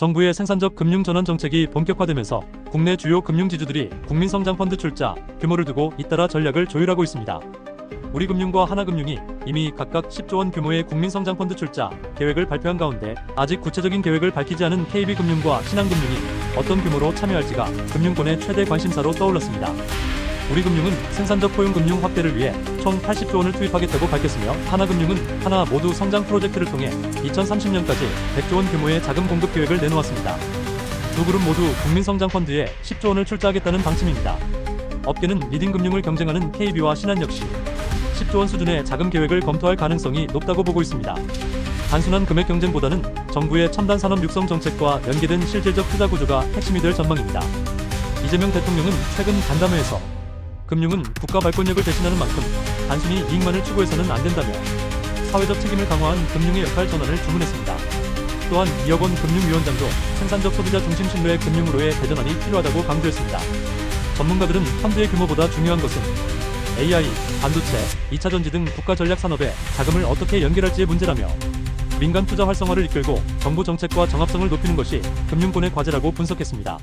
정부의 생산적 금융 전환 정책이 본격화되면서 국내 주요 금융지주들이 국민성장펀드 출자 규모를 두고 잇따라 전략을 조율하고 있습니다. 우리금융과 하나금융이 이미 각각 10조 원 규모의 국민성장펀드 출자 계획을 발표한 가운데 아직 구체적인 계획을 밝히지 않은 KB금융과 신한금융이 어떤 규모로 참여할지가 금융권의 최대 관심사로 떠올랐습니다. 우리금융은 생산적 포용금융 확대를 위해 총 80조 원을 투입하겠다고 밝혔으며 하나금융은 하나 모두 성장 프로젝트를 통해 2030년까지 100조 원 규모의 자금 공급 계획을 내놓았습니다. 두 그룹 모두 국민성장펀드에 10조 원을 출자하겠다는 방침입니다. 업계는 리딩금융을 경쟁하는 KB와 신한 역시 10조 원 수준의 자금 계획을 검토할 가능성이 높다고 보고 있습니다. 단순한 금액 경쟁보다는 정부의 첨단 산업 육성 정책과 연계된 실질적 투자 구조가 핵심이 될 전망입니다. 이재명 대통령은 최근 간담회에서 금융은 국가 발권력을 대신하는 만큼 단순히 이익만을 추구해서는 안 된다며 사회적 책임을 강화한 금융의 역할 전환을 주문했습니다. 또한 이혁원 금융위원장도 생산적 소비자 중심 신뢰의 금융으로의 대전환이 필요하다고 강조했습니다. 전문가들은 펀드의 규모보다 중요한 것은 AI, 반도체, 2차 전지 등 국가 전략 산업에 자금을 어떻게 연결할지의 문제라며 민간 투자 활성화를 이끌고 정부 정책과 정합성을 높이는 것이 금융권의 과제라고 분석했습니다.